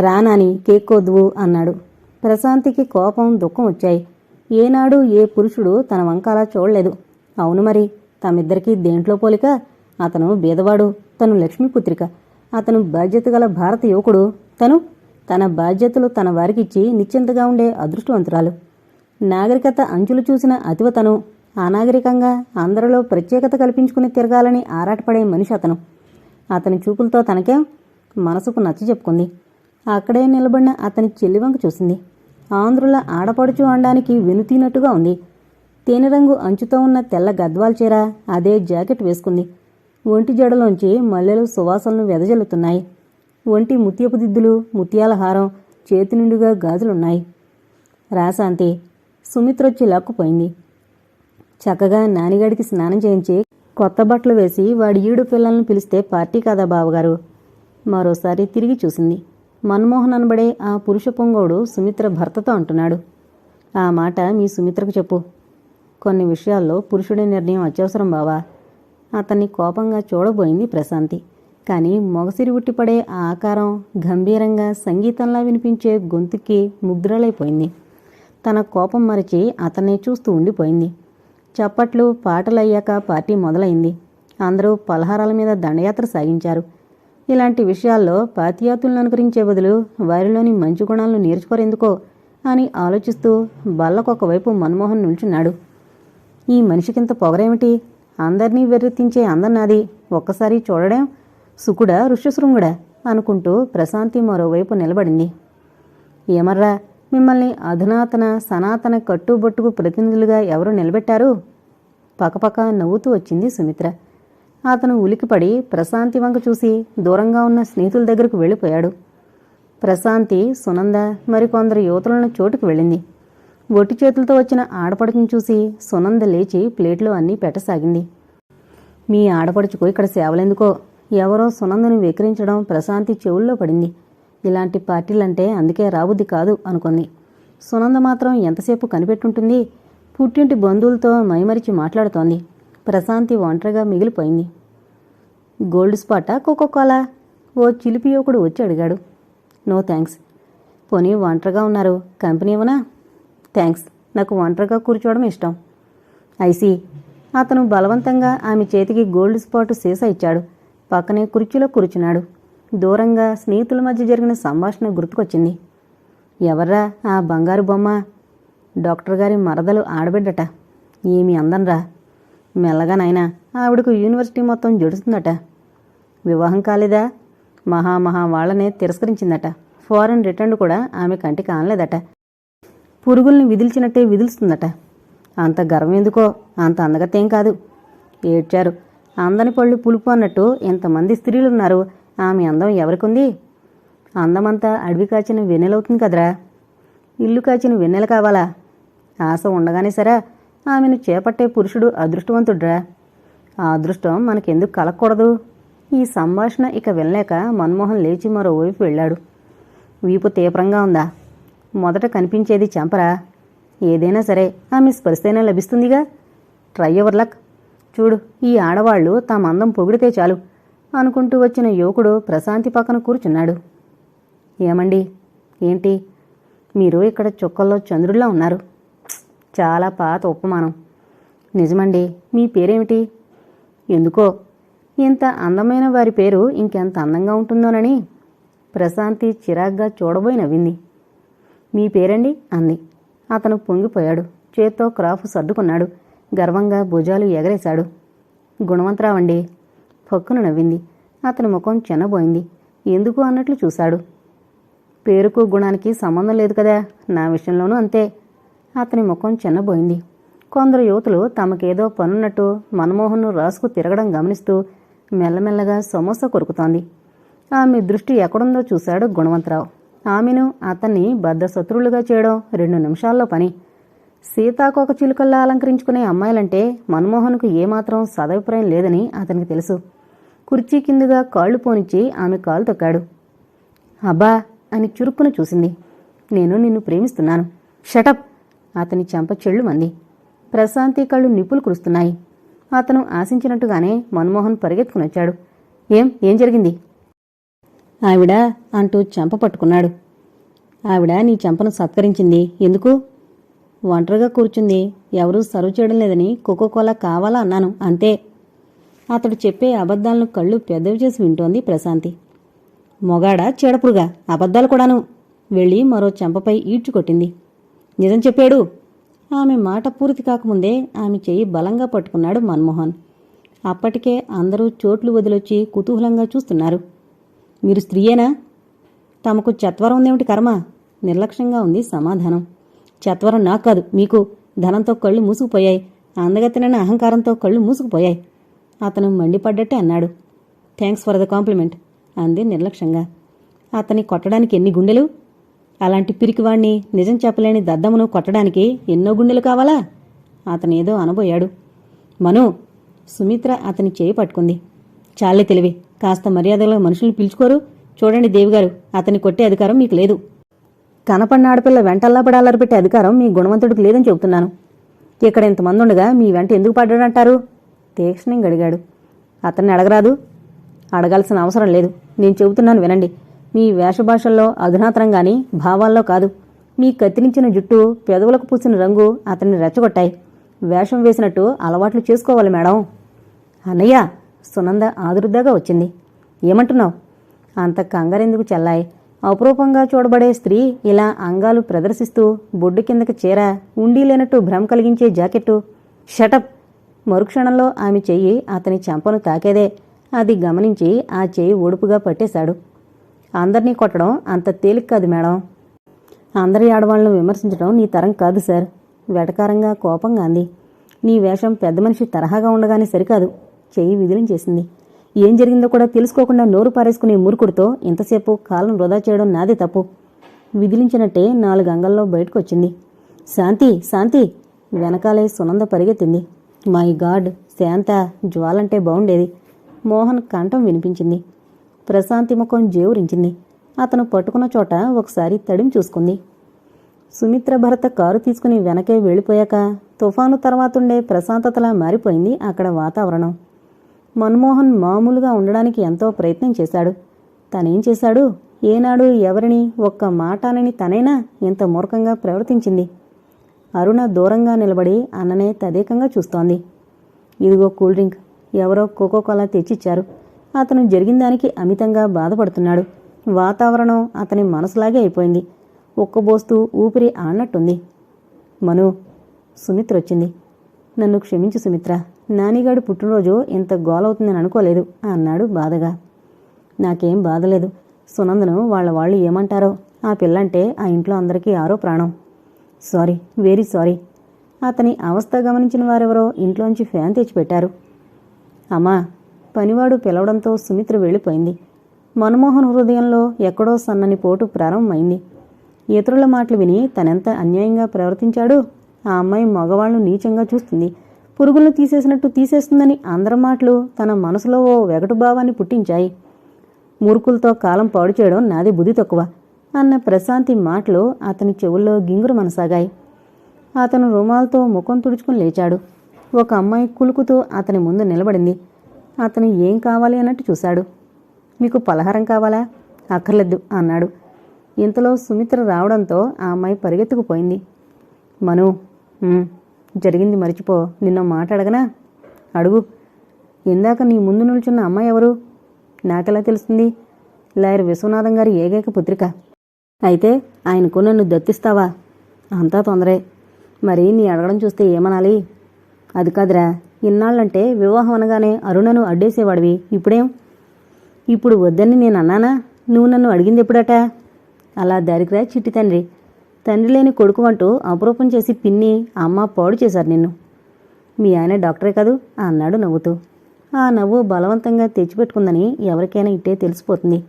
రానాని కేక్కొద్దువు అన్నాడు. ప్రశాంతికి కోపం దుఃఖం వచ్చాయి. ఏనాడు ఏ పురుషుడు తన వంకాల చూడలేదు. అవును మరి తమిద్దరికీ దేంట్లో పోలిక? అతను బీదవాడు తను లక్ష్మీపుత్రిక అతను బాధ్యత గల భారత యువకుడు. తను తన బాధ్యతలు తన వారికిచ్చి నిశ్చింతగా ఉండే అదృష్టవంతురాలు. నాగరికత అంచులు చూసిన అతివతను అనాగరికంగా అందరిలో ప్రత్యేకత కల్పించుకుని తిరగాలని ఆరాటపడే మనిషి అతను. అతని చూపులతో తనకే? మనసుకు నచ్చ చెప్పుకుంది అక్కడే నిలబడిన అతని చెల్లివంక చూసింది. ఆంధ్రుల ఆడపడుచు అనడానికి వెనుతీనట్టుగా ఉంది. తేనె రంగు అంచుతో ఉన్న తెల్ల గద్వాల చీర అదే జాకెట్ వేసుకుంది. ఒంటి జడలోంచి మల్లెలు సువాసనలు వెదజల్లుతున్నాయి. ఒంటి ముత్యపు దిద్దులు ముత్యాల హారం చేతి నిండుగా గాజులున్నాయి. రాశాంతి సుమిత్రొచ్చి లాక్కుపోయింది. చక్కగా నానిగాడికి స్నానం చేయించి కొత్త బట్టలు వేసి వాడి ఈడు పిల్లలను పిలిస్తే పార్టీ కాదా బావగారు? మరోసారి తిరిగి చూసింది. మన్మోహన్ అనబడే ఆ పురుష పొంగోడు సుమిత్ర భర్తతో అంటున్నాడు. ఆ మాట మీ సుమిత్రకు చెప్పు. కొన్ని విషయాల్లో పురుషుడి నిర్ణయం అత్యవసరం బావా. అతన్ని కోపంగా చూడబోయింది ప్రశాంతి. కానీ మొగసిరి ఉట్టిపడే ఆ ఆకారం గంభీరంగా సంగీతంలా వినిపించే గొంతుకి ముగ్ధురాలైపోయింది తన కోపం మరిచి అతన్ని చూస్తూ ఉండిపోయింది. చప్పట్లు పాటలయ్యాక పార్టీ మొదలైంది. అందరూ పలహారాల మీద దండయాత్ర సాగించారు. ఇలాంటి విషయాల్లో పాతియాతులను అనుకరించే బదులు వారిలోని మంచి గుణాలను నేర్చుకోరెందుకో అని ఆలోచిస్తూ బల్లకొకవైపు మన్మోహన్ నిల్చున్నాడు. ఈ మనిషికింత పొగరేమిటి? అందరినీ వెర్రెత్తించే అందం నాది ఒక్కసారి చూడడం? సుకుడా ఋష్యశృంగుడా? అనుకుంటూ ప్రశాంతి మరోవైపు నిలబడింది. ఏమర్రా మిమ్మల్ని అధునాతన సనాతన కట్టుబొట్టుకు ప్రతినిధులుగా ఎవరు నిలబెట్టారు? పకపక నవ్వుతూ వచ్చింది సుమిత్ర. అతను ఉలికిపడి ప్రశాంతి వంక చూసి దూరంగా ఉన్న స్నేహితుల దగ్గరకు వెళ్ళిపోయాడు. ప్రశాంతి సునంద మరికొందరు యువతులను చోటుకు వెళ్ళింది. ఒట్టి చేతులతో వచ్చిన ఆడపడుచుని చూసి సునంద లేచి ప్లేట్లో అన్నీ పెట్టసాగింది. మీ ఆడపడుచుకు ఇక్కడ సేవలెందుకో? ఎవరో సునందను వెక్కిరించడం ప్రశాంతి చెవుల్లో పడింది. ఇలాంటి పార్టీలంటే అందుకే రాబుద్ది కాదు అనుకుంది. సునంద మాత్రం ఎంతసేపు కనిపెట్టుంటుంది? పుట్టింటి బంధువులతో మైమరిచి మాట్లాడుతోంది. ప్రశాంతి ఒంటరిగా మిగిలిపోయింది. Gold Sparta Coca Cola? ఓ చిలిపి యువకుడు వచ్చి అడిగాడు. నో థ్యాంక్స్ పోనీ ఒంటరిగా ఉన్నారు. కంపెనీ ఇవ్వనా థ్యాంక్స్ నాకు ఒంటరిగా కూర్చోవడం ఇష్టం. ఐసి అతను బలవంతంగా ఆమె చేతికి గోల్డ్ స్పాట్ సీసా ఇచ్చాడు. పక్కనే కుర్చీలో కూర్చున్నాడు. దూరంగా స్నేహితుల మధ్య జరిగిన సంభాషణ గుర్తుకొచ్చింది. ఎవర్రా ఆ బంగారు బొమ్మ? డాక్టర్ గారి మరదలు ఆడబిడ్డట. ఏమి అందంరా మెల్లగా నాయనా ఆవిడకు యూనివర్సిటీ మొత్తం జడుస్తుందట. వివాహం కాలేదా? మహా మహా వాళ్ళనే తిరస్కరించిందట. ఫారెన్ రిటర్న్ కూడా ఆమె కంటికి ఆనలేదట. పురుగుల్ని విదిల్చినట్టే విదిల్స్తుందట. అంత గర్వం ఎందుకో? అంత అందగతేం కాదు. ఏడ్చారు. అందని పళ్ళు పులుపు అన్నట్టు ఎంతమంది స్త్రీలున్నారు. ఆమె అందం ఎవరికుంది? అందమంతా అడవి కాచిన వెన్నెలవుతుంది కదరా. ఇల్లు కాచిన వెన్నెల కావాలా? ఆశ ఉండగానే సరే ఆమెను చేపట్టే పురుషుడు అదృష్టవంతుడ్రా. ఆ అదృష్టం మనకెందుకు కలగకూడదు? ఈ సంభాషణ ఇక వినలేక మన్మోహన్ లేచి మరోవైపు వెళ్ళాడు. వీపు తీవ్రంగా ఉందా? మొదట కనిపించేది చెంపరా? ఏదైనా సరే ఆమె స్పరిశైనా లభిస్తుందిగా? Try ever luck. చూడు ఈ ఆడవాళ్ళు తమ అందం పొగిడితే చాలు అనుకుంటూ వచ్చిన యువకుడు ప్రశాంతి పక్కన కూర్చున్నాడు. ఏమండి? ఏంటి? మీరు ఇక్కడ చుక్కల్లో చంద్రుల్లా ఉన్నారు. చాలా పాత ఉపమానం. నిజమండి మీ పేరేమిటి? ఎందుకో? ఇంత అందమైన వారి పేరు ఇంకెంత అందంగా ఉంటుందోనని ప్రశాంతి చిరాగ్గా చూడబోయి నవ్వింది. మీ పేరండి? అంది. అతను పొంగిపోయాడు. చేత్తో క్రాఫ్ సర్దుకున్నాడు. గర్వంగా భుజాలు ఎగరేశాడు. గుణవంతరావండి పక్కున నవ్వింది. అతని ముఖం చిన్నబోయింది. ఎందుకు అన్నట్లు చూశాడు. పేరుకు గుణానికి సంబంధం లేదు కదా? నా విషయంలోనూ అంతే. అతని ముఖం చిన్నబోయింది. కొందరు యువతులు తమకేదో పనున్నట్టు మన్మోహన్ను రాసుకు తిరగడం గమనిస్తూ మెల్లమెల్లగా సమోసా కొరుకుతోంది. ఆమె దృష్టి ఎక్కడుందో చూశాడు గుణవంతరావు. ఆమెను అతన్ని బద్ధశత్రువులుగా చేయడం రెండు నిమిషాల్లో పని. సీతాకోక చిలుకల్లా అలంకరించుకునే అమ్మాయిలంటే మన్మోహన్కు ఏమాత్రం సదభిప్రాయం లేదని అతనికి తెలుసు. కుర్చీ కిందుగా కాళ్ళు పోనిచ్చి ఆమె కాలు తొక్కాడు. అబ్బా అని చురుక్కున చూసింది. నేను నిన్ను ప్రేమిస్తున్నాను. షటప్! అతని చెంప చెళ్ళు మంది ప్రశాంతి కళ్ళు నిప్పులు కురుస్తున్నాయి. అతను ఆశించినట్టుగానే మన్మోహన్ పరిగెత్తుకునొచ్చాడు. ఏం ఏం జరిగింది? ఆవిడ అంటూ చెంప పట్టుకున్నాడు. ఆవిడ నీ చెంపను సత్కరించింది. ఎందుకు? ఒంటరిగా కూర్చుంది. ఎవరూ సర్వ్ చేయడం లేదని కోకోకోలా కావాలా అన్నాను. అంతే. అతడు చెప్పే అబద్ధాలను కళ్ళు పెద్దవి చేసి వింటోంది ప్రశాంతి. మొగాడ చీడపురుగా? అబద్ధాలు కూడాను. వెళ్ళి మరో చెంపపై ఈడ్చుకొట్టింది. నిజం చెప్పాడు. ఆమె మాట పూర్తి కాకముందే ఆమె చెయ్యి బలంగా పట్టుకున్నాడు మన్మోహన్. అప్పటికే అందరూ చోట్లు వదిలొచ్చి కుతూహలంగా చూస్తున్నారు. మీరు స్త్రీయేనా? తమకు చత్వరం ఉందేమిటి కర్మ? నిర్లక్ష్యంగా ఉంది సమాధానం. చత్వరం నాకు కాదు మీకు. ధనంతో కళ్ళు మూసుకుపోయాయి. అందగతినైన అహంకారంతో కళ్ళు మూసుకుపోయాయి. అతను మండిపడ్డట్టే అన్నాడు. థ్యాంక్స్ ఫర్ ద కాంప్లిమెంట్ అంది నిర్లక్ష్యంగా. అతని కొట్టడానికి ఎన్ని గుండెలు? అలాంటి పిరికివాణ్ణి నిజం చెప్పలేని దద్దమును కొట్టడానికి ఎన్నో గుండెలు కావాలా? అతనేదో అనబోయాడు. మను సుమిత్ర అతని చేయి పట్టుకుంది. చాలే తెలివి కాస్త మర్యాదలో మనుషుల్ని పిలుచుకోరు. చూడండి దేవిగారు అతని కొట్టే అధికారం మీకు లేదు. కనపడిన ఆడపిల్ల వెంటల్లా పడాలరు పెట్టే అధికారం మీ గుణవంతుడికి లేదని చెబుతున్నాను. ఇక్కడ ఇంతమంది ఉండగా మీ వెంట ఎందుకు పడ్డాడంటారు? తీక్షణంగా అడిగాడు. అతన్ని అడగరాదు. అడగాల్సిన అవసరం లేదు. నేను చెబుతున్నాను వినండి. మీ వేషభాషల్లో అధునాతనం గాని భావాల్లో కాదు. మీ కత్తిరించిన జుట్టు పెదవులకు పూసిన రంగు అతన్ని రెచ్చగొట్టాయి. వేషం వేసినట్టు అలవాట్లు చేసుకోవాలి మేడం. అన్నయ్య సునంద ఆదురుద్దాగా వచ్చింది. ఏమంటున్నావు? అంత కంగారెందుకు చెల్లాయి? అపురూపంగా చూడబడే స్త్రీ ఇలా అంగాలు ప్రదర్శిస్తూ బొడ్డు కిందకి చీర ఉండి లేనట్టు భ్రమ కలిగించే జాకెట్టు. షటప్ మరుక్షణంలో ఆమె చెయ్యి అతని చెంపను తాకేదే. అది గమనించి ఆ చేయి ఒడుపుగా పట్టేశాడు. అందరినీ కొట్టడం అంత తేలిక కాదు మేడం. అందరి ఆడవాళ్ళను విమర్శించడం నీ తరం కాదు సార్. వెటకారంగా కోపంగా అంది. నీ వేషం పెద్ద మనిషి తరహాగా ఉండగానే సరికాదు. చెయ్యి విదిలించేసింది ఏం జరిగిందో కూడా తెలుసుకోకుండా నోరు పారేసుకునే మూర్ఖుడితో ఇంతసేపు కాలం వృధా చేయడం నాదే తప్పు. విదిలించినట్టే నాలుగు అంగల్లో బయటకొచ్చింది. శాంతి శాంతి! వెనకాలే సునంద పరిగెత్తింది. మై గాడ్ శాంత! జ్వాలంటే బాగుండేది మోహన్ కంఠం వినిపించింది. ప్రశాంతి ముఖం జేవురించింది అతను పట్టుకున్న చోట ఒకసారి తడిం చూసుకుంది. సుమిత్ర భరత కారు తీసుకుని వెనకే వెళ్ళిపోయాక తుఫాను తర్వాతుండే ప్రశాంతతలా మారిపోయింది అక్కడ వాతావరణం. మన్మోహన్ మామూలుగా ఉండడానికి ఎంతో ప్రయత్నం చేశాడు. తనేం చేశాడు? ఏనాడు ఎవరిని? ఒక్క మాటానని తనైనా ఇంత మూర్ఖంగా ప్రవర్తించింది. అరుణ దూరంగా నిలబడి అన్ననే తదేకంగా చూస్తోంది. ఇదిగో కూల్ డ్రింక్. ఎవరో కోకో కోలా తెచ్చిచ్చారు. అతను జరిగిన దానికి అమితంగా బాధపడుతున్నాడు. వాతావరణం అతని మనసులాగే అయిపోయింది. ఒక్కబోస్తూ ఊపిరి ఆడినట్టుంది మను సుమిత్ర వచ్చింది నన్ను క్షమించు సుమిత్ర నానిగాడు పుట్టినరోజు ఇంత గోలవుతుందని అనుకోలేదు అన్నాడు బాధగా. నాకేం బాధలేదు. సునందను వాళ్ళ వాళ్ళు ఏమంటారో ఆ పిల్లంటే ఆ ఇంట్లో అందరికీ ఆరో ప్రాణం. Sorry very sorry. అతని అవస్థ గమనించిన వారెవరో ఇంట్లోంచి ఫ్యాన్ తెచ్చిపెట్టారు. అమ్మా పనివాడు పిలవడంతో సుమిత్ర వెళ్ళిపోయింది. మన్మోహన్ హృదయంలో ఎక్కడో సన్నని పోటు ప్రారంభమైంది. ఇతరుల మాటలు విని తనెంత అన్యాయంగా ప్రవర్తించాడు ఆ అమ్మాయి మగవాళ్ళను నీచంగా చూస్తుంది. పురుగులను తీసేసినట్టు తీసేస్తుందని అందరి మాటలు తన మనసులో ఓ వెగటు భావాన్ని పుట్టించాయి. మురుకులతో కాలం పాడు చేయడం నాది బుద్ధి తక్కువ అన్న ప్రశాంతి మాటలు అతని చెవుల్లో గింగురు మనసాగాయి. అతను రుమాలతో ముఖం తుడుచుకుని లేచాడు. ఒక అమ్మాయి కులుకుతూ అతని ముందు నిలబడింది. అతను ఏం కావాలి అన్నట్టు చూశాడు. మీకు పలహారం కావాలా? అక్కర్లేదు అన్నాడు. ఇంతలో సుమిత్ర రావడంతో ఆ అమ్మాయి పరిగెత్తుకుపోయింది. మను జరిగింది మర్చిపో. నిన్న మాట అడగనా అడుగు. ఇందాక నీ ముందు నిల్చున్న అమ్మాయి ఎవరు? నాకెలా తెలుస్తుంది? లాయర్ విశ్వనాథం గారి ఏకైక పుత్రిక. అయితే ఆయనకు నన్ను దత్తిస్తావా? అంతా తొందరే. మరి నీ అడగడం చూస్తే ఏమనాలి? అది కాదురా. ఇన్నాళ్ళంటే వివాహం అనగానే అరుణను అడ్డేసేవాడివి. ఇప్పుడేం? ఇప్పుడు వద్దని నేను అన్నానా? నువ్వు నన్ను అడిగింది ఎప్పుడట? అలా దారికిరా చిట్టి తండ్రి. తండ్రి లేని కొడుకు అంటూ అపురూపం చేసి పిన్ని అమ్మ పాడు చేశారు నిన్ను. మీ ఆయన డాక్టరే కాదు అన్నాడు నవ్వుతూ. ఆ నవ్వు బలవంతంగా తెచ్చిపెట్టుకుందని ఎవరికైనా ఇట్టే తెలిసిపోతుంది.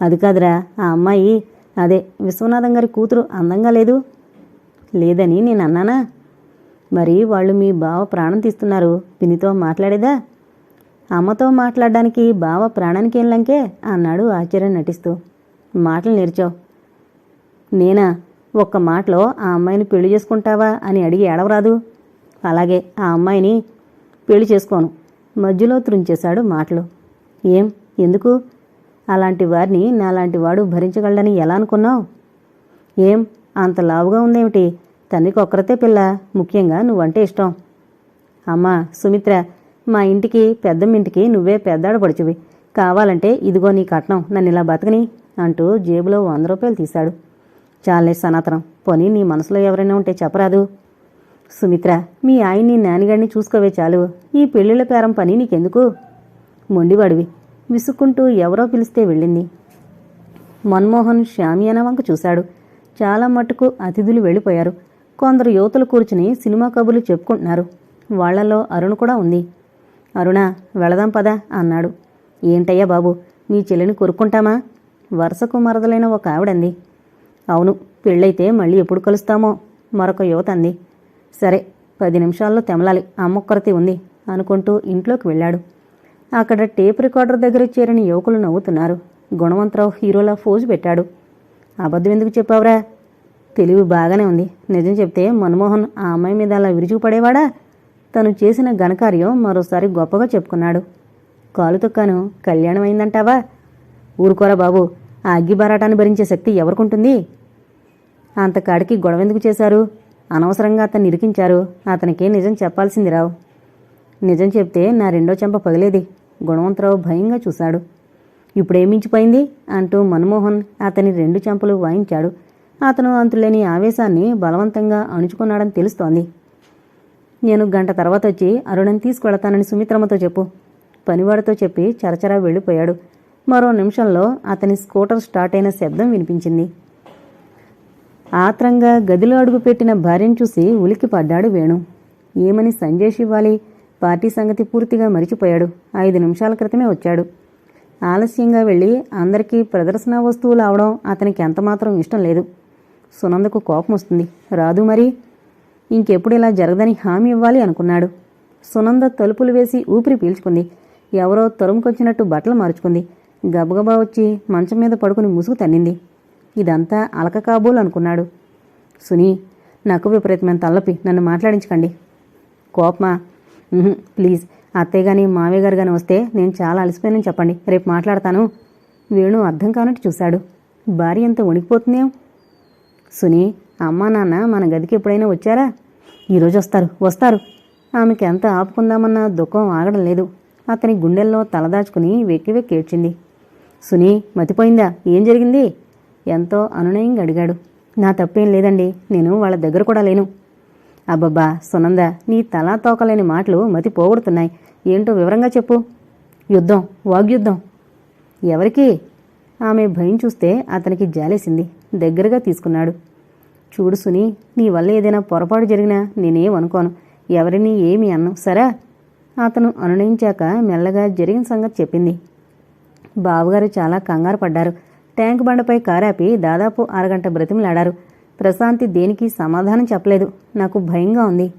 అది కాదురా ఆ అమ్మాయి అదే విశ్వనాథం గారి కూతురు అందంగా లేదు? లేదని నేను అన్నానా? మరి వాళ్ళు మీ బావ ప్రాణం తీస్తున్నారు. పిన్నితో మాట్లాడేదా? అమ్మతో మాట్లాడడానికి బావ ప్రాణానికి ఏం లంకే? అన్నాడు ఆశ్చర్యం నటిస్తూ. మాటలు నేర్చావు నేనా? ఒక్క మాటలో ఆ అమ్మాయిని పెళ్ళి చేసుకుంటావా అని అడిగి ఏడవరాదు. అలాగే ఆ అమ్మాయిని పెళ్ళి చేసుకోను. మధ్యలో త్రుంచేశాడు మాటలు. ఏం? ఎందుకు? అలాంటి వారిని నాలాంటి వాడు భరించగలడని ఎలా అనుకున్నావు? ఏం? అంత లావుగా ఉందేమిటి? తండ్రికి ఒక్కరితే పిల్ల. ముఖ్యంగా నువ్వంటే ఇష్టం. అమ్మా సుమిత్ర మా ఇంటికి పెద్దమ్మింటికి నువ్వే పెద్దాడు పడుచువి. కావాలంటే ఇదిగో నీ కట్నం నన్ను ఇలా బతకని అంటూ జేబులో వంద రూపాయలు తీశాడు. చాలే సనాతనం పోనీ నీ మనసులో ఎవరైనా ఉంటే చెప్పరాదు. సుమిత్ర మీ ఆయన్ని నాన్నగారిని చూసుకోవే చాలు. ఈ పెళ్ళిళ్ళ పేరం పని నీకెందుకు? మొండివాడివి. విసుక్కుంటూ ఎవరో పిలిస్తే వెళ్ళింది. మన్మోహన్ షామియానా వంక చూశాడు. చాలా మట్టుకు అతిథులు వెళ్ళిపోయారు. కొందరు యువతులు కూర్చుని సినిమా కబుర్లు చెప్పుకుంటున్నారు. వాళ్ళలో అరుణ్ కూడా ఉంది. అరుణ వెళదాం పదా అన్నాడు. ఏంటయ్యా బాబు మీ చెల్లిని కొరుక్కుంటామా? వరుసకు మరదలైన ఒక ఆవిడంది. అవును పెళ్ళైతే మళ్ళీ ఎప్పుడు కలుస్తామో? మరొక యువత అంది. సరే పది నిమిషాల్లో తెమలాలి అమ్మొక్కరతి ఉంది అనుకుంటూ ఇంట్లోకి వెళ్ళాడు. అక్కడ టేప్ రికార్డర్ దగ్గర చేరిన యువకులు నవ్వుతున్నారు. గుణవంతరావు హీరోలా ఫోజు పెట్టాడు. అబద్ధం ఎందుకు చెప్పావురా? తెలివి బాగానే ఉంది. నిజం చెప్తే మన్మోహన్ ఆ అమ్మాయి మీద అలా విరుచుకుపడేవాడా తను చేసిన ఘనకార్యం మరోసారి గొప్పగా చెప్పుకున్నాడు. కాలు తొక్కాను. కళ్యాణం అయిందంటావా? ఊరుకోరా బాబు. ఆ అగ్గి బారాటాన్ని భరించే శక్తి ఎవరికుంటుంది? అంతకాడికి గొడవెందుకు చేశారు? అనవసరంగా అతన్ని ఇరికించారు. అతనికే నిజం చెప్పాల్సింది రావు. నిజం చెప్తే నా రెండో చెంప పగిలేది. గుణవంతరావు భయంగా చూశాడు. ఇప్పుడేమించిపోయింది అంటూ మన్మోహన్ అతని రెండు చెంపలు వాయించాడు. అతను అంతులేని ఆవేశాన్ని బలవంతంగా అణుచుకున్నాడని తెలుస్తోంది. నేను గంట తర్వాత వచ్చి అరుణని తీసుకువెళతానని సుమిత్రమ్మతో చెప్పు. పనివాడితో చెప్పి చరచరా వెళ్ళిపోయాడు. మరో నిమిషంలో అతని స్కూటర్ స్టార్ట్ అయిన శబ్దం వినిపించింది. ఆత్రంగా గదిలో అడుగుపెట్టిన భార్యను చూసి ఉలిక్కిపడ్డాడు వేణు. ఏమని సంజేష్ ఇవ్వాలి? పార్టీ సంగతి పూర్తిగా మరిచిపోయాడు. ఐదు నిమిషాల క్రితమే వచ్చాడు. ఆలస్యంగా వెళ్ళి అందరికీ ప్రదర్శన వస్తువులు అవడం అతనికి ఎంతమాత్రం ఇష్టం లేదు. సునందకు కోపం వస్తుంది. రాదు మరి. ఇంకెప్పుడు ఇలా జరగదని హామీ ఇవ్వాలి అనుకున్నాడు. సునంద తలుపులు వేసి ఊపిరి పీల్చుకుంది. ఎవరో తరుముకొచ్చినట్టు బట్టలు మార్చుకుంది. గబగబా వచ్చి మంచం మీద పడుకుని ముసుగు తన్నింది. ఇదంతా అలక కాబోలు అనుకున్నాడు. సునీ నాకు విపరీతమైన తల్లపి నన్ను మాట్లాడించకండి. కోపమా? ప్లీజ్. అత్తయ్య గాని మావయ్య గారు కానీ వస్తే నేను చాలా అలసిపోయానని చెప్పండి. రేపు మాట్లాడతాను. వేణు అర్థం కానట్టు చూశాడు. భార్య ఎంత వణికిపోతుందేం? సునీ అమ్మా నాన్న మన గదికి ఎప్పుడైనా వచ్చారా? ఈరోజు వస్తారు వస్తారు. ఆమెకి ఎంత ఆపుకుందామన్న దుఃఖం ఆగడం లేదు. అతని గుండెల్లో తలదాచుకుని వెక్కి వెక్కి ఏడ్చింది. సునీ మతిపోయిందా? ఏం జరిగింది? ఎంతో అనునయంగా అడిగాడు. నా తప్పేం లేదండి నేను వాళ్ళ దగ్గర కూడా లేను. అబ్బబ్బా సునంద నీ తలా తోకలేని మాటలు మతి పోగొడుతున్నాయి. ఏంటో వివరంగా చెప్పు. యుద్ధం వాగ్యుద్ధం. ఎవరికి? ఆమె భయం చూస్తే అతనికి జాలేసింది. దగ్గరగా తీసుకున్నాడు. చూడు సుని నీ వల్ల ఏదైనా పొరపాటు జరిగినా నేనేం అనుకోను. ఎవరిని ఏమి అన్ను. సరా? అతను అనునయించాక మెల్లగా జరిగిన సంగతి చెప్పింది. బావగారు చాలా కంగారు పడ్డారు. ట్యాంక్ బండపై కారాపి దాదాపు అరగంట బ్రతిమలాడారు. ప్రశాంతి దేనికి సమాధానం చెప్పలేదు. నాకు భయంగా ఉంది.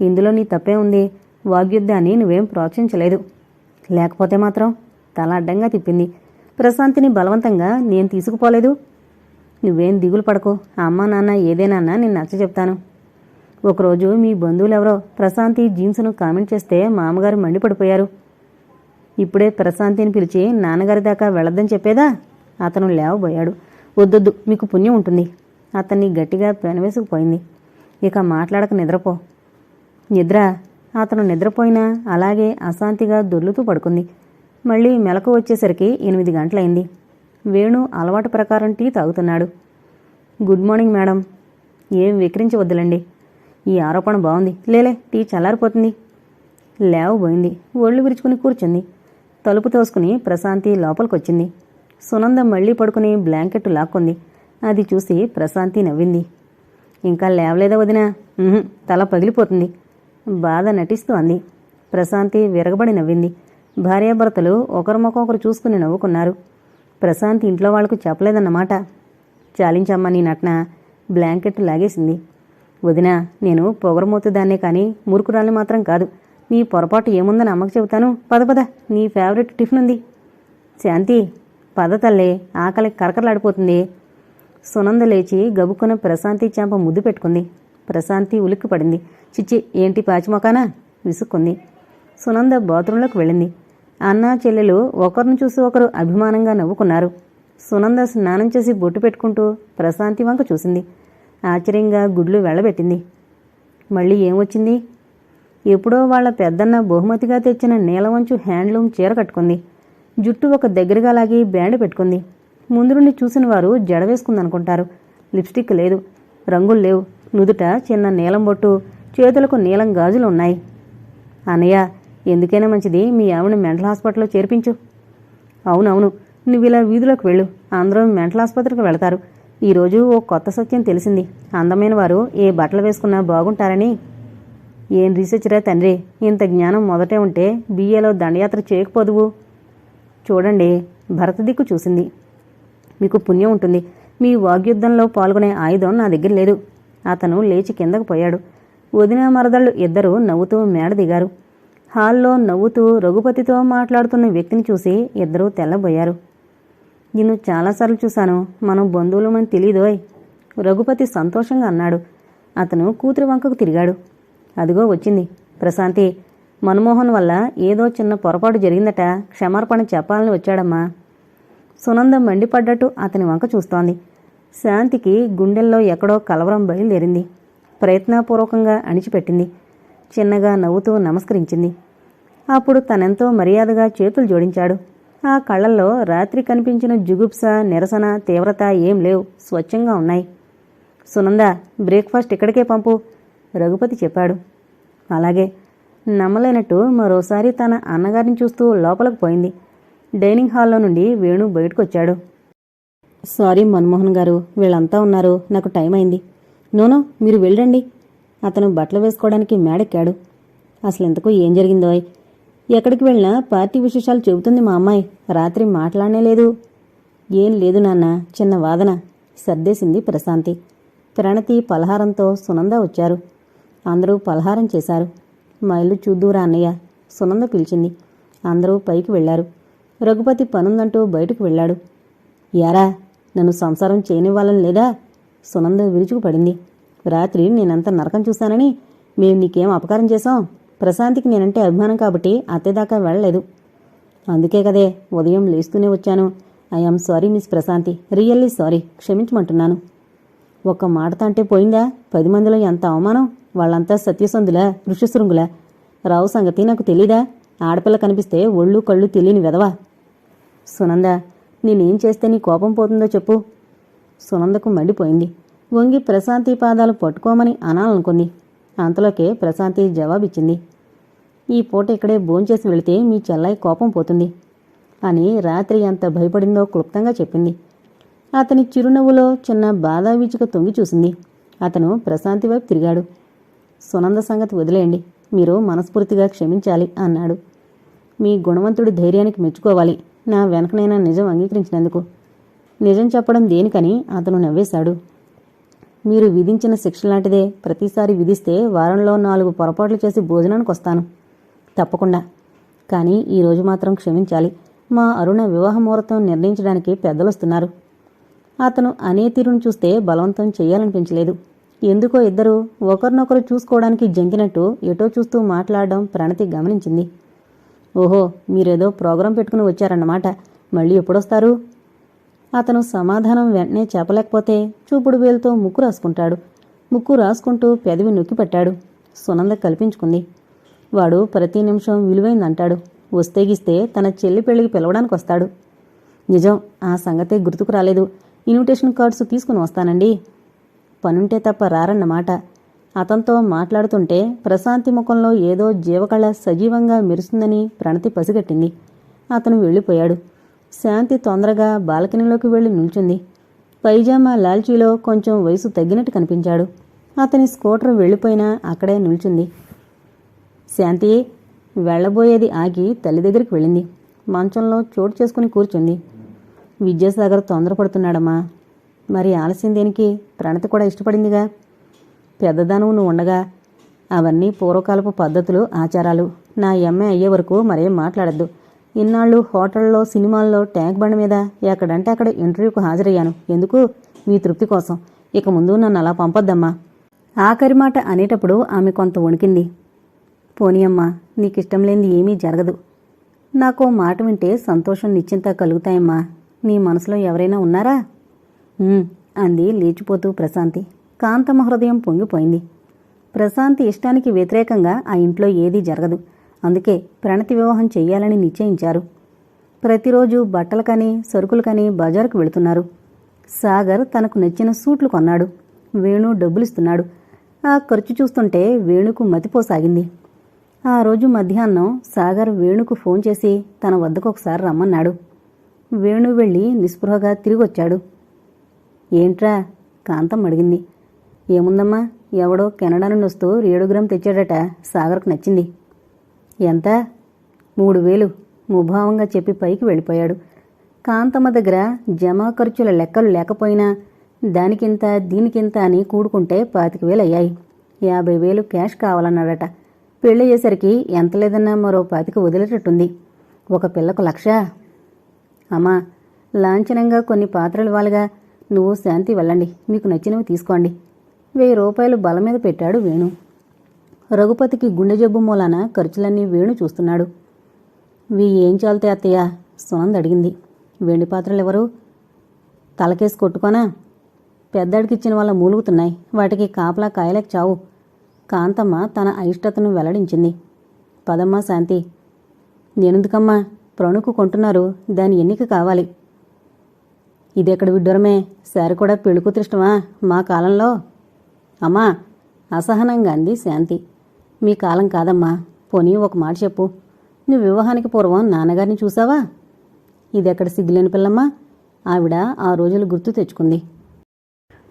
ఇందులో నీ తప్పే ఉంది. వాగ్యుద్ధాన్ని నువ్వేం ప్రోత్సహించలేదు. లేకపోతే మాత్రం తల అడ్డంగా తిప్పింది. ప్రశాంతిని బలవంతంగా నేను తీసుకుపోలేదు. నువ్వేం దిగులు పడకు. అమ్మ నాన్న ఏదేనన్నా నేను నచ్చ చెప్తాను. ఒకరోజు మీ బంధువులెవరో ప్రశాంతి జీన్స్ను కామెంట్ చేస్తే మామగారు మండిపడిపోయారు. ఇప్పుడే ప్రశాంతిని పిలిచి నాన్నగారి దాకా వెళ్ళొద్దని చెప్పేదా? అతను లేవబోయాడు. వద్దొద్దు మీకు పుణ్యం ఉంటుంది. అతన్ని గట్టిగా పెనవేసుకుపోయింది. ఇక మాట్లాడక నిద్రపో. నిద్ర? అతను నిద్రపోయినా అలాగే అశాంతిగా దొర్లుతూ పడుకుంది. మళ్ళీ మెలకు వచ్చేసరికి ఎనిమిది గంటలైంది. వేణు అలవాటు ప్రకారం టీ తాగుతున్నాడు. Good morning madam. ఏం వికరించవద్దులండి ఈ ఆరోపణ బాగుంది. లేలే టీ చల్లారిపోతుంది. లేవబోయింది. ఒళ్ళు విరుచుకుని కూర్చుంది. తలుపు తోసుకుని ప్రశాంతి లోపలికొచ్చింది. సునంద మళ్ళీ పడుకుని బ్లాంకెట్ లాక్కుంది. అది చూసి ప్రశాంతి నవ్వింది. ఇంకా లేవలేదా వదినా? తల పగిలిపోతుంది. బాధ నటిస్తూ అంది. ప్రశాంతి విరగబడి నవ్వింది. భార్యాభర్తలు ఒకరు చూసుకుని నవ్వుకున్నారు. ప్రశాంతి ఇంట్లో వాళ్ళకు చెప్పలేదన్నమాట. చాలించమ్మ నీ నటన. బ్లాంకెట్ లాగేసింది. వదినా నేను పొగరమోతుదాన్నే కానీ మురుకురాల్ని మాత్రం కాదు. నీ పొరపాటు ఏముందని అమ్మకు చెబుతాను. పద పద. నీ ఫేవరెట్ టిఫిన్ ఉంది. శాంతి పద తల్లే. ఆకలి కరకరలాడిపోతుంది. సునంద లేచి గబుక్కున ప్రశాంతి చాంప ముద్దు పెట్టుకుంది. ప్రశాంతి ఉలిక్కి పడింది చిచ్చి ఏంటి పాచిమొకానా విసుక్కుంది. సునంద బాత్రూంలోకి వెళ్ళింది. అన్నా చెల్లెలు ఒకరిని చూసి ఒకరు అభిమానంగా నవ్వుకున్నారు. సునంద స్నానం చేసి బొట్టు పెట్టుకుంటూ ప్రశాంతి వంక చూసింది. ఆశ్చర్యంగా గుడ్లు వెళ్ళబెట్టింది మళ్ళీ ఏం వచ్చింది ఎప్పుడో వాళ్ళ పెద్దన్న బహుమతిగా తెచ్చిన నీలవంచు హ్యాండ్లూమ్ చీర కట్టుకుంది. జుట్టు ఒక దగ్గరగా లాగి బ్యాండ్ పెట్టుకుంది. ముందు నుండి చూసిన వారు జడ వేసుకుందనుకుంటారు. లిప్స్టిక్ లేదు. రంగులు లేవు. నుదుట చిన్న నీలం బొట్టు చేతులకు నీలం గాజులు ఉన్నాయి. అనయ్య ఎందుకైనా మంచిది మీ ఆవిడ మెంటల్ హాస్పిటల్లో చేర్పించు. అవునవును నువ్వు ఇలా వీధిలోకి వెళ్ళు. అందరూ మెంటల్ ఆసుపత్రికి వెళతారు. ఈరోజు ఓ కొత్త సత్యం తెలిసింది. అందమైన వారు ఏ బట్టలు వేసుకున్నా బాగుంటారని. ఏం రీసెర్చరా తండ్రి? ఇంత జ్ఞానం మొదటే ఉంటే బిఏలో దండయాత్ర చేయకపోదువు. చూడండి భరత దిక్కు చూసింది. మీకు పుణ్యం ఉంటుంది. మీ వాగ్యుద్ధంలో పాల్గొనే ఆయుధం నా దగ్గర లేదు. అతను లేచి కిందకు పోయాడు. వదిన మరదళ్ళు ఇద్దరూ నవ్వుతూ మేడ దిగారు. హాల్లో నవ్వుతూ రఘుపతితో మాట్లాడుతున్న వ్యక్తిని చూసి ఇద్దరూ తెల్లబోయారు. నిన్ను చాలాసార్లు చూశాను. మనం బంధువులమని తెలీదోయ్ రఘుపతి సంతోషంగా అన్నాడు. అతను కూతురి వంకకు తిరిగాడు. అదిగో వచ్చింది. ప్రశాంతి మన్మోహన్ వల్ల ఏదో చిన్న పొరపాటు జరిగిందట. క్షమార్పణ చెప్పాలని వచ్చాడమ్మా. సునంద మండిపడ్డట్టు అతని వంక చూస్తోంది. శాంతికి గుండెల్లో ఎక్కడో కలవరం బయలుదేరింది. ప్రయత్నపూర్వకంగా అణిచిపెట్టింది. చిన్నగా నవ్వుతూ నమస్కరించింది. అప్పుడు తనెంతో మర్యాదగా చేతులు జోడించాడు. ఆ కళ్ళల్లో రాత్రి కనిపించిన జుగుప్స నిరసన తీవ్రత ఏం లేవు. స్వచ్ఛంగా ఉన్నాయి. సునంద బ్రేక్ఫాస్ట్ ఇక్కడికే పంపు రఘుపతి చెప్పాడు. అలాగే నమ్మలేనట్టు మరోసారి తన అన్నగారిని చూస్తూ లోపలకు పోయింది. డైనింగ్ హాల్లో నుండి వేణు బయటకొచ్చాడు. సారీ మన్మోహన్ గారు వీళ్ళంతా ఉన్నారు. నాకు టైం అయింది. నోనో మీరు వెళ్ళండి. అతను బట్టలు వేసుకోవడానికి మేడెక్కాడు. అసలు ఇంతకు ఏం జరిగిందో ఎక్కడికి వెళ్ళినా పార్టీ విశేషాలు చెబుతుంది మా అమ్మాయి. రాత్రి మాట్లాడనే లేదు. ఏం లేదు నాన్న చిన్న వాదన. సర్దేసింది ప్రశాంతి. ప్రణతి పలహారంతో సునంద వచ్చారు. అందరూ పలహారం చేశారు. మా ఇల్లు చూద్దూరా అన్నయ్య సునంద పిలిచింది. అందరూ పైకి వెళ్ళారు రఘుపతి పనుందంటూ బయటకు వెళ్ళాడు. యారా నన్ను సంసారం చేయనివ్వాలని లేదా? సునంద విరుచుకుపడింది. రాత్రి నేనంత నరకం చూశానని మేము నీకేం అపకారం చేశాం? ప్రశాంతికి నేనంటే అభిమానం కాబట్టి అత్తేదాకా వెళ్ళలేదు. అందుకే కదే ఉదయం లేస్తూనే వచ్చాను. I'm sorry miss Prashanti. Really sorry. క్షమించమంటున్నాను. ఒక్క మాటతో అంటే పోయిందా? పది మందిలో ఎంత అవమానం? వాళ్ళంతా సత్యసంధులా ఋషశృంగులా రావు సంగతి నాకు తెలీదా? ఆడపిల్ల కనిపిస్తే ఒళ్ళు కళ్ళు తెలియని వెదవా సునంద నేనేం చేస్తే నీ కోపం పోతుందో చెప్పు. సునందకు మండిపోయింది. వంగి ప్రశాంతి పాదాలు పట్టుకోమని అనాలనుకుంది అంతలోకే ప్రశాంతి జవాబిచ్చింది. ఈ పూట ఇక్కడే భోంచేసి వెళితే మీ చెల్లాయి కోపం పోతుంది అని రాత్రి ఎంత భయపడిందో క్లుప్తంగా చెప్పింది. అతని చిరునవ్వులో చిన్న బాధావీచిక తొంగి చూసింది. అతను ప్రశాంతి వైపు తిరిగాడు. సునంద సంగతి వదిలేయండి మీరు మనస్ఫూర్తిగా క్షమించాలి అన్నాడు. మీ గుణవంతుడి ధైర్యానికి మెచ్చుకోవాలి నా వెనకనైనా నిజం అంగీకరించినందుకు. నిజం చెప్పడం దేనికని అతను నవ్వేశాడు. మీరు విధించిన శిక్ష లాంటిదే. ప్రతిసారి విధిస్తే వారంలో నాలుగు పొరపాట్లు చేసి భోజనానికి వస్తాను. తప్పకుండా. కానీ ఈరోజు మాత్రం క్షమించాలి. మా అరుణ వివాహ ముహూర్తం నిర్ణయించడానికి పెద్దలొస్తున్నారు. అతను అనే తీరును చూస్తే బలవంతం చేయాలనిపించలేదు. ఎందుకో ఇద్దరు ఒకరినొకరు చూసుకోవడానికి జంకినట్టు ఎటో చూస్తూ మాట్లాడడం ప్రణతి గమనించింది. ఓహో మీరేదో ప్రోగ్రాం పెట్టుకుని వచ్చారన్నమాట. మళ్ళీ ఎప్పుడొస్తారు? అతను సమాధానం వెంటనే చెప్పలేకపోతే చూపుడు వేలుతో ముక్కు రాసుకుంటాడు. ముక్కు రాసుకుంటూ పెదవి నొక్కిపెట్టాడు. సునంద కల్పించుకుంది. వాడు ప్రతి నిమిషం విలువైందంటాడు. వస్తే గిస్తే తన చెల్లి పెళ్ళికి పిలవడానికి వస్తాడు. నిజం ఆ సంగతే గుర్తుకు రాలేదు. ఇన్విటేషన్ కార్డ్స్ తీసుకుని వస్తానండి. పనుంటే తప్ప రారన్నమాట. అతనితో మాట్లాడుతుంటే ప్రశాంతి ముఖంలో ఏదో జీవకళ సజీవంగా మెరుస్తుందని ప్రణతి పసిగట్టింది. అతను వెళ్ళిపోయాడు. శాంతి తొందరగా బాల్కనీలోకి వెళ్ళి నిల్చుంది. పైజామా లాల్చీలో కొంచెం వయసు తగ్గినట్టు కనిపించాడు. అతని స్కూటర్ వెళ్ళిపోయినా అక్కడే నిల్చుంది. శాంతి వెళ్ళబోయేది ఆగి తల్లి దగ్గరికి వెళ్ళింది. మంచంలో చోటు చేసుకుని కూర్చుంది. విద్యాసాగర్ తొందరపడుతున్నాడమ్మా. మరి ఆలస్యం దేనికి? ప్రణతి కూడా ఇష్టపడిందిగా. పెద్దదాను నువ్వు ఉండగా. అవన్నీ పూర్వకాలపు పద్ధతులు ఆచారాలు. నా ఎంఏ అయ్యే వరకు మరేం మాట్లాడద్దు. ఇన్నాళ్ళు హోటల్లో సినిమాల్లో ట్యాంక్ బండి మీద ఎక్కడంటే అక్కడ ఇంటర్వ్యూకు హాజరయ్యాను. ఎందుకు? మీ తృప్తి కోసం. ఇక ముందు నన్ను అలా పంపొద్దమ్మా. ఆఖరి మాట అనేటప్పుడు ఆమె కొంత వణికింది. పోనీయమ్మా నీకిష్టం లేనిది ఏమీ జరగదు. నాకు మాట వింటే సంతోషం నిశ్చింత కలుగుతాయమ్మా. నీ మనసులో ఎవరైనా ఉన్నారా? అంది లేచిపోతూ ప్రశాంతి. కాంతమ హృదయం పొంగిపోయింది. ప్రశాంతి ఇష్టానికి వ్యతిరేకంగా ఆ ఇంట్లో ఏదీ జరగదు. అందుకే ప్రణతి వివాహం చెయ్యాలని నిశ్చయించారు. ప్రతిరోజు బట్టలకని సరుకులకని బజారుకు వెళుతున్నారు. సాగర్ తనకు నచ్చిన సూట్లు కొన్నాడు. వేణు డబ్బులిస్తున్నాడు. ఆ ఖర్చు చూస్తుంటే వేణుకు మతిపోసాగింది. ఆ రోజు మధ్యాహ్నం సాగర్ వేణుకు ఫోన్ చేసి తన వద్దకు ఒకసారి రమ్మన్నాడు. వేణు వెళ్ళి నిస్పృహగా తిరిగొచ్చాడు. ఏంట్రా? కాంతం అడిగింది. ఏముందమ్మా? ఎవడో కెనడా నుండి వస్తూ రేడుగ్రామ్ తెచ్చాడట. సాగర్కు నచ్చింది. ఎంత? మూడు వేలు ముభావంగా చెప్పి పైకి వెళ్ళిపోయాడు. కాంతమ్మ దగ్గర జమా ఖర్చుల లెక్కలు లేకపోయినా దానికింత దీనికింత అని కూడుకుంటే పాతిక వేలు అయ్యాయి. యాభై వేలు క్యాష్ కావాలన్నాడట. పెళ్ళయ్యేసరికి ఎంత లేదన్నా మరో పాతిక వదిలేటట్టుంది. ఒక పిల్లకు లక్ష? అమ్మా లాంఛనంగా కొన్ని పాత్రలు వాళ్ళగా నువ్వు శాంతి వెళ్ళండి. మీకు నచ్చినవి తీసుకోండి. వెయ్యి రూపాయలు బల మీద పెట్టాడు వేణు. రఘుపతికి గుండె జబ్బు మూలాన ఖర్చులన్నీ వేణు చూస్తున్నాడు. వీ ఏం చాలుతాయి అత్తయ్య? సునంద్ అడిగింది. వెండి పాత్రలు ఎవరు? తలకేసి కొట్టుకోనా? పెద్దడికిచ్చిన వాళ్ళ మూలుగుతున్నాయి. వాటికి కాపలా కాయలకు చావు. కాంతమ్మ తన అయిష్టతను వెల్లడించింది. పదమ్మా శాంతి నేనెందుకమ్మా? ప్రణుకు కొంటున్నారు. దాని ఎన్నిక కావాలి. ఇదెక్కడ విడ్డూరమే? సారి కూడా పెళ్ళికూతురిష్టమా? మా కాలంలో? అమ్మా అసహనంగా అంది శాంతి. మీ కాలం కాదమ్మా. పోనీ ఒక మాట చెప్పు. నువ్వు వివాహానికి పూర్వం నాన్నగారిని చూసావా? ఇదెక్కడ సిగ్గులేని పిల్లమ్మా? ఆవిడ ఆ రోజులు గుర్తు తెచ్చుకుంది.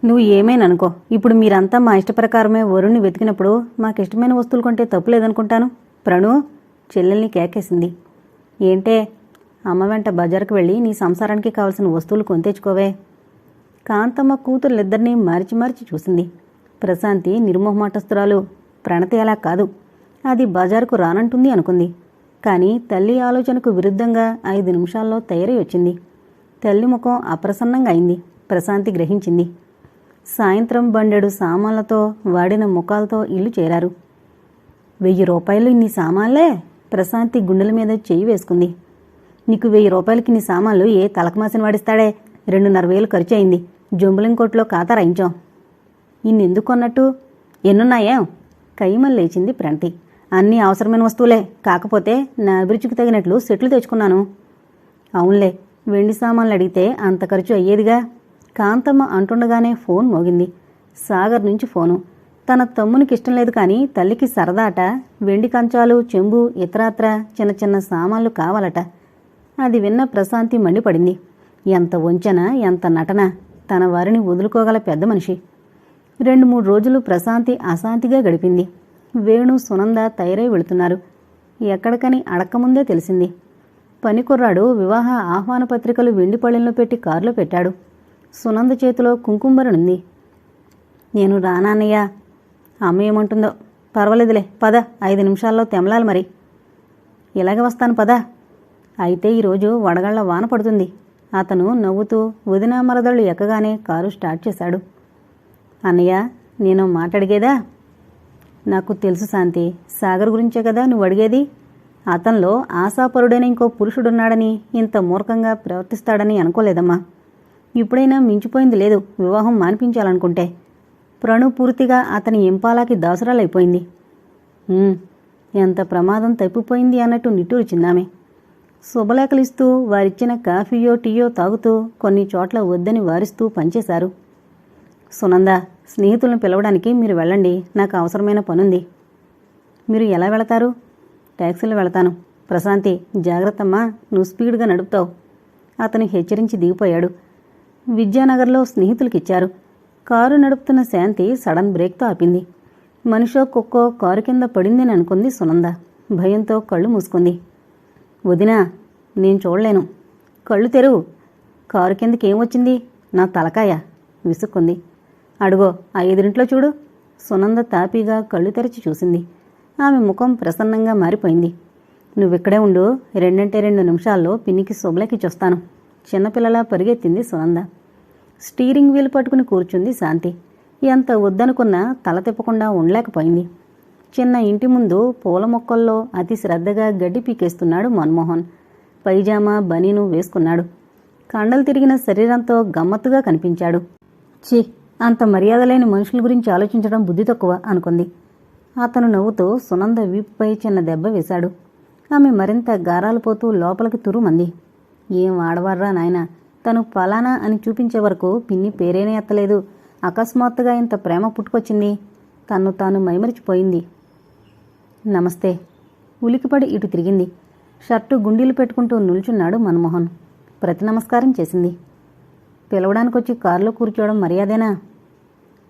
నువ్వు ఏమేననుకో ఇప్పుడు మీరంతా మా ఇష్టప్రకారమే వరుణ్ణి వెతికినప్పుడు మాకు ఇష్టమైన వస్తువులు కొంటే తప్పు లేదనుకుంటాను. ప్రణు చెల్లెల్ని కేకేసింది. ఏంటే? అమ్మ వెంట బజారుకు వెళ్ళి నీ సంసారానికి కావాల్సిన వస్తువులు కొని తెచ్చుకోవే కాంతమ్మ కూతుర్లిద్దరినీ మరిచి మార్చి చూసింది. ప్రశాంతి నిర్మోహమాటస్తురాలు ప్రణతి అలా కాదు. అది బజారుకు రానంటుంది అనుకుంది. కానీ తల్లి ఆలోచనకు విరుద్ధంగా ఐదు నిమిషాల్లో తయారై వచ్చింది. తల్లి ముఖం అప్రసన్నంగా అయింది. ప్రశాంతి గ్రహించింది. సాయంత్రం బండెడు సామాన్లతో వాడిన ముఖాలతో ఇల్లు చేరారు. వెయ్యి రూపాయలు ఇన్ని సామాన్లే? ప్రశాంతి గుండెల మీద చెయ్యి వేసుకుంది. నీకు వెయ్యి రూపాయలకి నీ సామాన్లు ఏ తలకమాసిన వాడిస్తాడే? రెండున్నర వేలు ఖర్చు అయింది. జంబులిం కొట్లో ఖాతా రాయించాం. ఇన్నెందుకు అన్నట్టు? ఎన్నున్నాయా? కైమల్ లేచింది ప్రంటి అన్నీ అవసరమైన వస్తువులే. కాకపోతే నా అభిరుచికి తగినట్లు సెట్లు తెచ్చుకున్నాను. అవునులే వెండి సామాన్లు అడిగితే అంత ఖర్చు అయ్యేదిగా? కాంతమ్మ అంటుండగానే ఫోన్ మోగింది. సాగర్ నుంచి ఫోను. తన తమ్మునికి ఇష్టం లేదు కానీ తల్లికి సరదాట వెండి కంచాలు చెంబు ఇతరాత్ర చిన్న చిన్న సామాన్లు కావాలట. అది విన్న ప్రశాంతి మండిపడింది. ఎంత వంచన ఎంత నటన. తన వారిని వదులుకోగల పెద్ద మనిషి. రెండు మూడు రోజులు ప్రశాంతి అశాంతిగా గడిపింది. వేణు సునంద తయారై వెళుతున్నారు. ఎక్కడికని అడక్కముందే తెలిసింది. పనికుర్రాడు వివాహ ఆహ్వాన పత్రికలు వెండిపళ్ళెంలో పెట్టి కారులో పెట్టాడు. సునంద చేతిలో కుంకుమరునుంది నేను రానాన్నయ్యా అమ్మ ఏమంటుందో? పర్వాలేదులే పద ఐదు నిమిషాల్లో తెమలాలి మరి. ఇలాగ వస్తాను పద. అయితే ఈరోజు వడగళ్ళ వాన పడుతుంది. అతను నవ్వుతూ వదిన మరదళ్ళు ఎక్కగానే కారు స్టార్ట్ చేశాడు. అన్నయ్య నేను మాట్లాడిగేదా? నాకు తెలుసు శాంతి. సాగర్ గురించే కదా నువ్వు అడిగేది? అతనిలో ఆశాపరుడైన ఇంకో పురుషుడున్నాడని ఇంత మూర్ఖంగా ప్రవర్తిస్తాడని అనుకోలేదమ్మా. ఇప్పుడైనా మించిపోయింది లేదు. వివాహం మానిపించాలనుకుంటే. ప్రణు పూర్తిగా అతని ఇంపాలాకి దాసరాలైపోయింది. ఎంత ప్రమాదం తప్పిపోయింది అన్నట్టు నిట్టూరుచిందామె శుభలేఖలిస్తూ వారిచ్చిన కాఫీయో టీయో తాగుతూ కొన్ని చోట్ల వద్దని వారిస్తూ పనిచేశారు. సునంద స్నేహితులను పిలవడానికి మీరు వెళ్ళండి. నాకు అవసరమైన పనుంది. మీరు ఎలా వెళతారు? ట్యాక్సీలో వెళతాను. ప్రశాంతి జాగ్రత్తమ్మా నువ్వు స్పీడ్గా నడుపుతావు. అతను హెచ్చరించి దిగిపోయాడు. విద్యానగర్లో స్నేహితులకిచ్చారు కారు నడుపుతున్న శాంతి సడన్ బ్రేక్తో ఆపింది. మనిషో కుక్కో కారు కింద పడిందని అనుకుంది సునంద. భయంతో కళ్ళు మూసుకుంది. వదినా నేను చూడలేను. కళ్ళు తెరువు. కారు కిందకి ఏం వచ్చింది? నా తలకాయ విసుక్కుంది. అడుగో ఆ ఎదురింట్లో చూడు. సునంద తాపీగా కళ్ళు తెరిచి చూసింది. ఆమె ముఖం ప్రసన్నంగా మారిపోయింది. నువ్విక్కడే ఉండు. రెండంటే రెండు నిమిషాల్లో పిన్నికి శుభలకి చూస్తాను చిన్నపిల్లలా పరిగెత్తింది సునంద. స్టీరింగ్ వీల్ పట్టుకుని కూర్చుంది శాంతి. ఎంత వద్దనుకున్నా తల తిప్పకుండా ఉండలేకపోయింది. చిన్న ఇంటి ముందు పూల మొక్కల్లో అతి శ్రద్ధగా గడ్డి పీకేస్తున్నాడు మన్మోహన్. పైజామా బనీను వేసుకున్నాడు. కండలు తిరిగిన శరీరంతో గమ్మత్తుగా కనిపించాడు. ఛీ అంత మర్యాద లేని మనుషుల గురించి ఆలోచించడం బుద్ధి తక్కువ అనుకుంది. అతను నవ్వుతో సునంద వీపుపై చిన్న దెబ్బ వేశాడు. ఆమె మరింత గారాలు పోతూ లోపలికి తురుమంది. ఏం ఆడవారా నాయన తను ఫలానా అని చూపించే వరకు పిన్ని పేరేనే ఎత్తలేదు. అకస్మాత్తుగా ఇంత ప్రేమ పుట్టుకొచ్చింది. తన్ను తాను మైమరిచిపోయింది. నమస్తే. ఉలికిపడి ఇటు తిరిగింది. షర్టు గుండీలు పెట్టుకుంటూ నిల్చున్నాడు మన్మోహన్. ప్రతి నమస్కారం చేసింది. పిలవడానికి వచ్చి కారులో కూర్చోవడం మర్యాదేనా?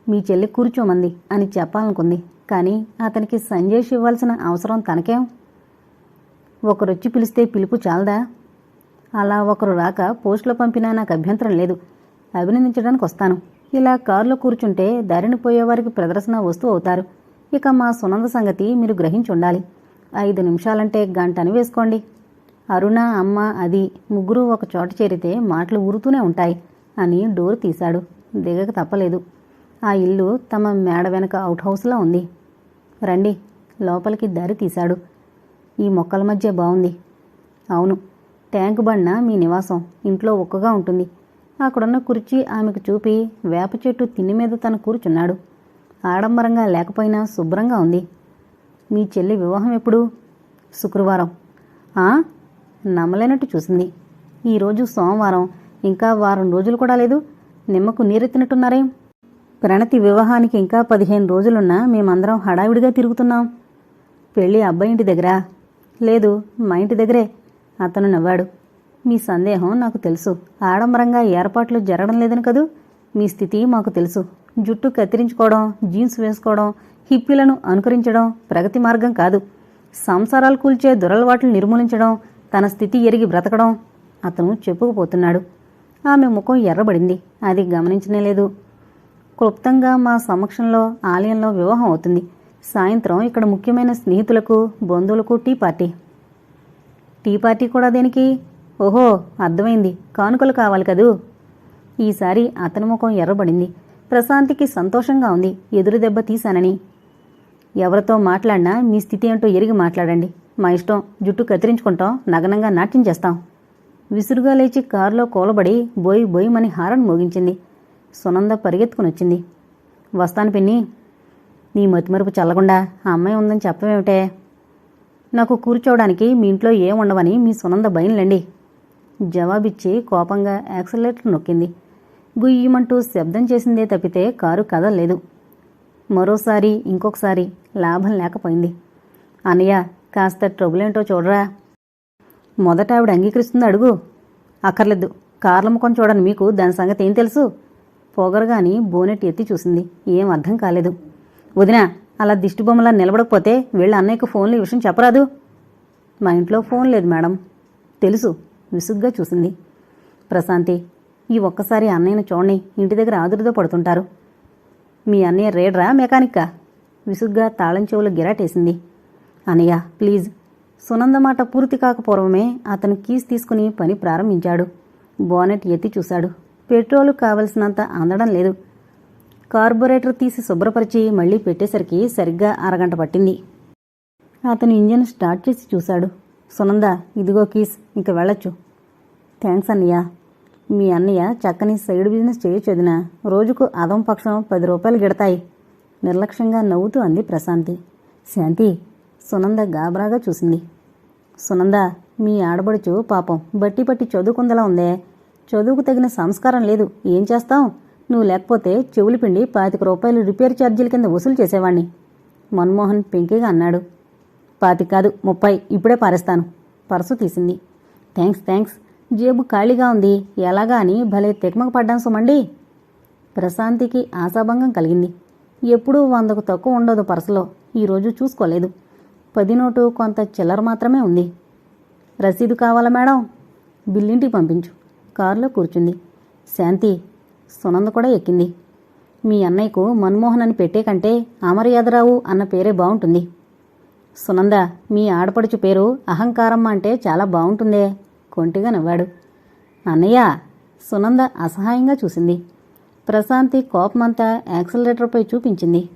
మీ చెల్లి కూర్చోమంది అని చెప్పాలనుకుంది. కానీ అతనికి సంజేష్ ఇవ్వాల్సిన అవసరం తనకేం? ఒకరొచ్చి పిలిస్తే పిలుపు చాలదా? అలా ఒకరు రాక పోస్టులో పంపినా నాకు అభ్యంతరం లేదు. అభినందించడానికి వస్తాను. ఇలా కారులో కూర్చుంటే దారిని పోయేవారికి ప్రదర్శన వస్తూ అవుతారు. ఇక మా సునంద సంగతి మీరు గ్రహించి ఉండాలి. ఐదు నిమిషాలంటే గంటని వేసుకోండి. అరుణ అమ్మ అది ముగ్గురు ఒక చోట చేరితే మాటలు ఊరుతూనే ఉంటాయి. అని డోర్ తీశాడు. దిగక తప్పలేదు. ఆ ఇల్లు తమ మేడ వెనక అవుట్ హౌస్లో ఉంది. రండి లోపలికి దారి తీశాడు. ఈ మొక్కల మధ్య బాగుంది అవును ట్యాంక్ బండ మీ నివాసం. ఇంట్లో ఒక్కగా ఉంటుంది. అక్కడున్న కుర్చీ ఆమెకు చూపి వేప చెట్టు తిన్ని మీద తను కూర్చున్నాడు. ఆడంబరంగా లేకపోయినా శుభ్రంగా ఉంది. మీ చెల్లి వివాహం ఎప్పుడు? శుక్రవారం. నమ్మలేనట్టు చూసింది. ఈరోజు సోమవారం. ఇంకా వారం రోజులు కూడా లేదు. నిమ్మకు నీరెత్తినట్టున్నారేం. ప్రణతి వివాహానికి ఇంకా పదిహేను రోజులున్నా మేమందరం హడావిడిగా తిరుగుతున్నాం. పెళ్ళి అబ్బాయి ఇంటి దగ్గరా? లేదు మా ఇంటి దగ్గరే. అతను నవ్వాడు. మీ సందేహం నాకు తెలుసు. ఆడంబరంగా ఏర్పాట్లు జరగడం లేదని కదూ? మీ స్థితి మాకు తెలుసు. జుట్టు కత్తిరించుకోవడం జీన్స్ వేసుకోవడం హిప్పీలను అనుకరించడం ప్రగతి మార్గం కాదు. సంసారాలు కూల్చే దురలవాట్లు నిర్మూలించడం తన స్థితి ఎరిగి బ్రతకడం అతను చెప్పుకుపోతున్నాడు. ఆమె ముఖం ఎర్రబడింది. అది గమనించనే లేదు. క్లుప్తంగా మా సమక్షంలో ఆలయంలో వివాహం అవుతుంది. సాయంత్రం ఇక్కడ ముఖ్యమైన స్నేహితులకు బంధువులకు టీ పార్టీ. టీ పార్టీ కూడా దేనికి? ఓహో అర్థమైంది. కానుకలు కావాలి కదూ? ఈసారి అతని ముఖం ఎర్రబడింది. ప్రశాంతికి సంతోషంగా ఉంది. ఎదురు దెబ్బ తీశానని. ఎవరితో మాట్లాడినా మీ స్థితి ఏంటో ఎరిగి మాట్లాడండి. మా ఇష్టం జుట్టు కత్తిరించుకుంటాం. నగనంగా నాట్యం చేస్తాం. విసురుగా లేచి కారులో కూలబడి బోయి బోయిమని హారన్ మోగించింది. సునంద పరిగెత్తుకునొచ్చింది. వస్తాను పిన్ని. నీ మతిమరుపు చల్లకుండా ఆ అమ్మాయి ఉందని చెప్పవేమిటే? నాకు కూర్చోవడానికి మీ ఇంట్లో ఏం ఉండవని మీ సునంద భయంలండి జవాబిచ్చి కోపంగా యాక్సలేటర్ నొక్కింది. గుయ్యమంటూ శబ్దం చేసిందే తప్పితే కారు కదలలేదు. మరోసారి ఇంకొకసారి లాభం లేకపోయింది. అన్నయ్య కాస్త ట్రబుల్ ఏంటో చూడరా. మొదట ఆవిడ అంగీకరిస్తుంది అడుగు. అక్కర్లేదు. కార్ల చూడని మీకు. దాని సంగతి ఏం తెలుసు? పొగరగాని బోనెట్ ఎత్తి చూసింది. ఏం అర్థం కాలేదు. వదినా అలా దిష్టిబొమ్మలా నిలబడకపోతే వీళ్ళ అన్నయ్యకు ఫోన్లు ఈ విషయం చెప్పరాదు? మా ఇంట్లో ఫోన్ లేదు మేడం. తెలుసు. విసుగ్గా చూసింది. ప్రశాంతి ఈ ఒక్కసారి అన్నయ్యను చూడండి. ఇంటి దగ్గర ఆదురుతో పడుతుంటారు. మీ అన్నయ్య రేడరా మెకానిక్కా? విసుగ్గా తాళం చెవులు గిరాటేసింది. అన్నయ్య ప్లీజ్. సునంద మాట పూర్తి కాకపూర్వమే అతను కీస్ తీసుకుని పని ప్రారంభించాడు. బోనెట్ ఎత్తి చూశాడు. పెట్రోలు కావలసినంత అందడం లేదు. కార్బొరేటర్ తీసి శుభ్రపరిచి మళ్ళీ పెట్టేసరికి సరిగ్గా అరగంట పట్టింది. అతను ఇంజిన్ స్టార్ట్ చేసి చూశాడు. సునంద ఇదిగో కీస్ ఇంక వెళ్ళొచ్చు. థ్యాంక్స్ అన్నయ్య. మీ అన్నయ్య చక్కని సైడ్ బిజినెస్ చేయొచ్చు వదిన రోజుకు అదం పక్షం పది రూపాయలు గిడతాయి. నిర్లక్ష్యంగా నవ్వుతూ అంది ప్రశాంతి. శాంతి సునంద గాబరాగా చూసింది. సునంద మీ ఆడబడుచు పాపం. బట్టి పట్టి చదువుకుందలా ఉందే. చదువుకు తగిన సంస్కారం లేదు. ఏం చేస్తాం నువ్వు లేకపోతే చెవులు పిండి పాతిక రూపాయలు రిపేర్ ఛార్జీల కింద వసూలు చేసేవాణ్ణి. మన్మోహన్ పెంకిగా అన్నాడు. పాతి కాదు ముప్పై. ఇప్పుడే పారేస్తాను. పర్సు తీసింది. Thanks thanks. జేబు ఖాళీగా ఉంది. ఎలాగా అని భలే తెక్మక పడ్డాను సుమండి. ప్రశాంతికి ఆశాభంగం కలిగింది. ఎప్పుడూ వందకు తక్కువ ఉండదు పర్సులో. ఈరోజు చూసుకోలేదు. పది నోటు కొంత చిల్లర మాత్రమే ఉంది. రసీదు కావాలా మేడం? బిల్లింటికి పంపించు. కారులో కూర్చుంది. శాంతి సునంద కూడా ఎక్కింది. మీ అన్నయ్యకు మన్మోహన్ అని పెట్టే కంటే అమర్యాదరావు అన్న పేరే బాగుంటుంది. సునంద మీ ఆడపడుచు పేరు అహంకారమ్మ అంటే చాలా బాగుంటుందే కొంటిగా నవ్వాడు. అన్నయ్య సునంద అసహాయంగా చూసింది. ప్రశాంతి కోపమంతా యాక్సిలరేటర్పై చూపించింది.